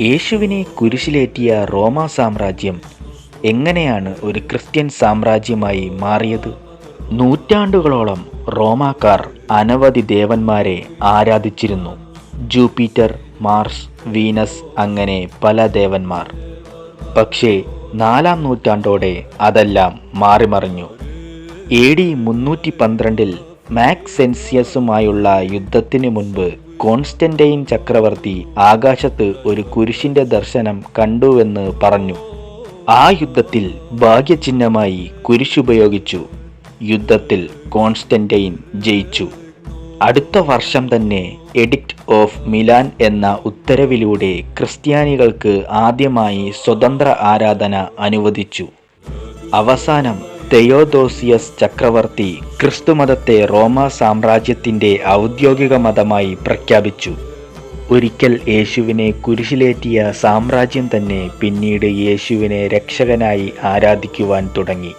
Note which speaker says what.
Speaker 1: യേശുവിനെ കുരിശിലേറ്റിയ റോമാ സാമ്രാജ്യം എങ്ങനെയാണ് ഒരു ക്രിസ്ത്യൻ സാമ്രാജ്യമായി മാറിയത്? നൂറ്റാണ്ടുകളോളം റോമാക്കാർ അനവധി ദേവന്മാരെ ആരാധിച്ചിരുന്നു. ജൂപ്പിറ്റർ മാർസ് വീനസ് അങ്ങനെ പല ദേവന്മാർ. പക്ഷേ നാലാം നൂറ്റാണ്ടോടെ അതെല്ലാം മാറിമറിഞ്ഞു. എ ഡി മുന്നൂറ്റി പന്ത്രണ്ടിൽ മാക്സെൻസിയസുമായുള്ള യുദ്ധത്തിനു മുൻപ് കോൺസ്റ്റന്റൈൻ ചക്രവർത്തി ആകാശത്ത് ഒരു കുരിശിന്റെ ദർശനം കണ്ടുവെന്ന് പറഞ്ഞു. ആ യുദ്ധത്തിൽ ഭാഗ്യചിഹ്നമായി കുരിശുപയോഗിച്ചു യുദ്ധത്തിൽ കോൺസ്റ്റന്റൈൻ ജയിച്ചു. അടുത്ത വർഷം തന്നെ എഡിക്റ്റ് ഓഫ് മിലാൻ എന്ന ഉത്തരവിലൂടെ ക്രിസ്ത്യാനികൾക്ക് ആദ്യമായി സ്വതന്ത്ര ആരാധന അനുവദിച്ചു. അവസാനം തെയോദോസിയസ് ചക്രവർത്തി ക്രിസ്തുമതത്തെ റോമ സാമ്രാജ്യത്തിന്റെ ഔദ്യോഗിക മതമായി പ്രഖ്യാപിച്ചു. ഒരിക്കൽ യേശുവിനെ കുരിശിലേറ്റിയ സാമ്രാജ്യം തന്നെ പിന്നീട് യേശുവിനെ രക്ഷകനായി ആരാധിക്കുവാൻ തുടങ്ങി.